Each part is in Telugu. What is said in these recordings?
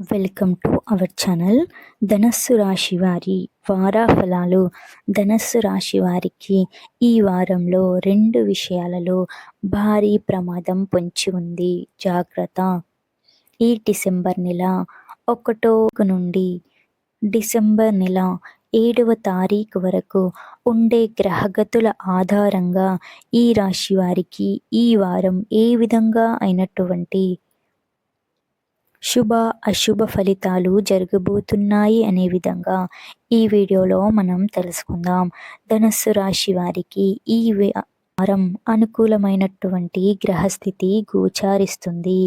వెల్కమ్ టు అవర్ ఛానల్ ధనస్సు రాశి వారి వారా ఫలాలు ధనస్సు రాశి వారికి ఈ వారంలో రెండు విషయాలలో భారీ ప్రమాదం పొంచి ఉంది. జాగ్రత్త. ఈ డిసెంబర్ నెల ఒకటో నుండి డిసెంబర్ నెల ఏడవ తారీఖు వరకు ఉండే గ్రహగతుల ఆధారంగా ఈ రాశి వారికి ఈ వారం ఏ విధంగా అయినటువంటి శుభ అశుభ ఫలితాలు జరగబోతున్నాయి అనే విధంగా ఈ వీడియోలో మనం తెలుసుకుందాం. ధనస్సు రాశి వారికి ఈ వారం అనుకూలమైనటువంటి గ్రహస్థితి గోచారిస్తుంది.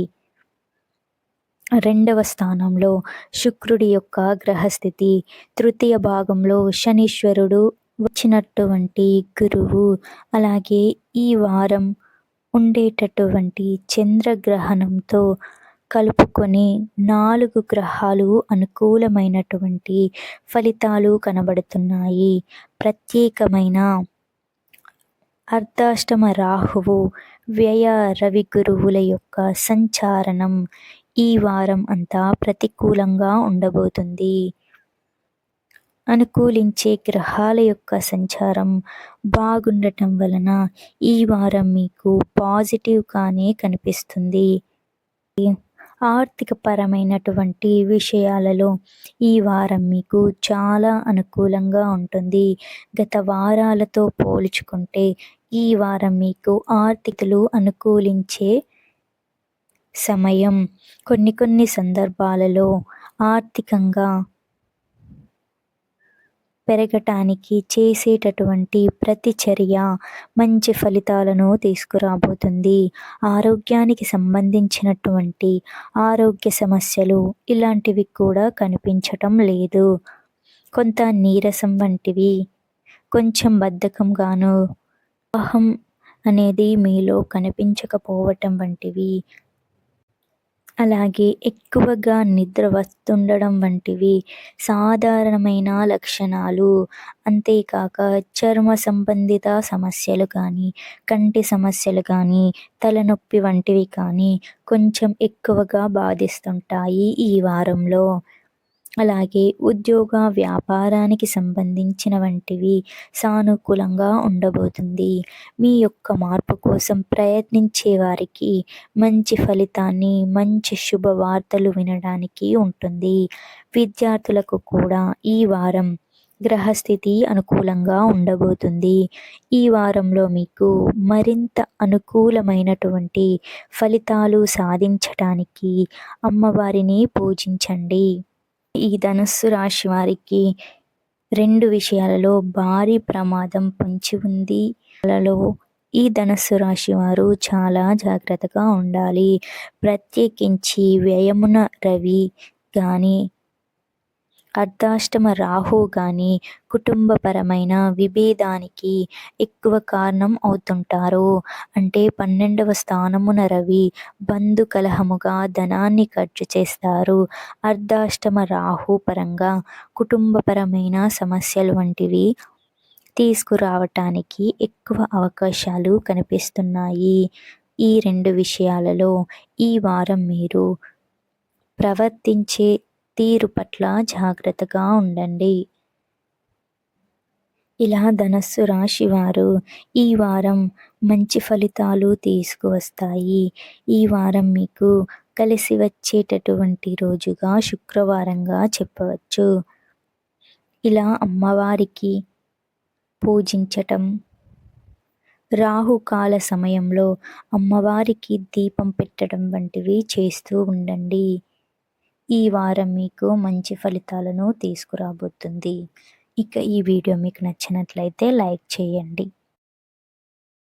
రెండవ స్థానంలో శుక్రుడి యొక్క గ్రహస్థితి. తృతీయ భాగంలో శనీశ్వరుడు వచ్చినటువంటి గురువు. అలాగే ఈ వారం ఉండేటటువంటి చంద్రగ్రహణంతో కలుపుకొని నాలుగు గ్రహాలు అనుకూలమైనటువంటి ఫలితాలు కనబడుతున్నాయి. ప్రత్యేకమైన అర్ధాష్టమ రాహువు వ్యయ రవి గురువుల యొక్క సంచారణం ఈ వారం అంతా ప్రతికూలంగా ఉండబోతుంది. అనుకూలించే గ్రహాల యొక్క సంచారం బాగుండటం వలన ఈ వారం మీకు పాజిటివ్గానే కనిపిస్తుంది. ఆర్థికపరమైనటువంటి విషయాలలో ఈ వారం మీకు చాలా అనుకూలంగా ఉంటుంది. గత వారాలతో పోల్చుకుంటే ఈ వారం మీకు ఆర్థికలు అనుకూలించే సమయం. కొన్ని కొన్ని సందర్భాలలో ఆర్థికంగా పెరగటానికి చేసేటటువంటి ప్రతి చర్య మంచి ఫలితాలను తీసుకురాబోతుంది. ఆరోగ్యానికి సంబంధించినటువంటి ఆరోగ్య సమస్యలు ఇలాంటివి కూడా కనిపించటం లేదు. కొంత నీరసం వంటివి కొంచెం బద్ధకంగాను అహం అనేది మీలో కనిపించకపోవటం వంటివి అలాగే ఎక్కువగా నిద్ర వస్తుండడం వంటివి సాధారణమైన లక్షణాలు. అంతేకాక చర్మ సంబంధిత సమస్యలు కానీ కంటి సమస్యలు కానీ తలనొప్పి వంటివి కానీ కొంచెం ఎక్కువగా బాధిస్తుంటాయి ఈ వారంలో. అలాగే ఉద్యోగ వ్యాపారానికి సంబంధించిన వంటివి సానుకూలంగా ఉండబోతుంది. మీ యొక్క మార్పు కోసం ప్రయత్నించే వారికి మంచి ఫలితాన్ని మంచి శుభవార్తలు వినడానికి ఉంటుంది. విద్యార్థులకు కూడా ఈ వారం గ్రహస్థితి అనుకూలంగా ఉండబోతుంది. ఈ వారంలో మీకు మరింత అనుకూలమైనటువంటి ఫలితాలు సాధించటానికి అమ్మవారిని పూజించండి. ఈ ధనస్సు రాశి వారికి రెండు విషయాలలో భారీ ప్రమాదం పొంచి ఉంది. ఈ ధనస్సు రాశి వారు చాలా జాగ్రత్తగా ఉండాలి. ప్రత్యేకించి వ్యయమున రవి కానీ అర్ధాష్టమ రాహు కానీ కుటుంబపరమైన విభేదానికి ఎక్కువ కారణం అవుతుంటారు. అంటే పన్నెండవ స్థానమున రవి బంధు కలహముగా ధనాన్ని ఖర్చు చేస్తారు. అర్ధాష్టమ రాహు పరంగా కుటుంబపరమైన సమస్యలు వంటివి తీసుకురావటానికి ఎక్కువ అవకాశాలు కనిపిస్తున్నాయి. ఈ రెండు విషయాలలో ఈ వారం మీరు ప్రవర్తించే తీరు పట్ల జాగ్రత్తగా ఉండండి. ఇలా ధనస్సు రాశి వారు ఈ వారం మంచి ఫలితాలు తీసుకువస్తాయి. ఈ వారం మీకు కలిసి వచ్చేటటువంటి రోజుగా శుక్రవారంగా చెప్పవచ్చు. ఇలా అమ్మవారికి పూజించటం రాహుకాల సమయంలో అమ్మవారికి దీపం పెట్టడం వంటివి చేస్తూ ఉండండి. ఈ వారం మీకు మంచి ఫలితాలను తీసుకురాబోతుంది. ఇక ఈ వీడియో మీకు నచ్చినట్లయితే లైక్ చేయండి.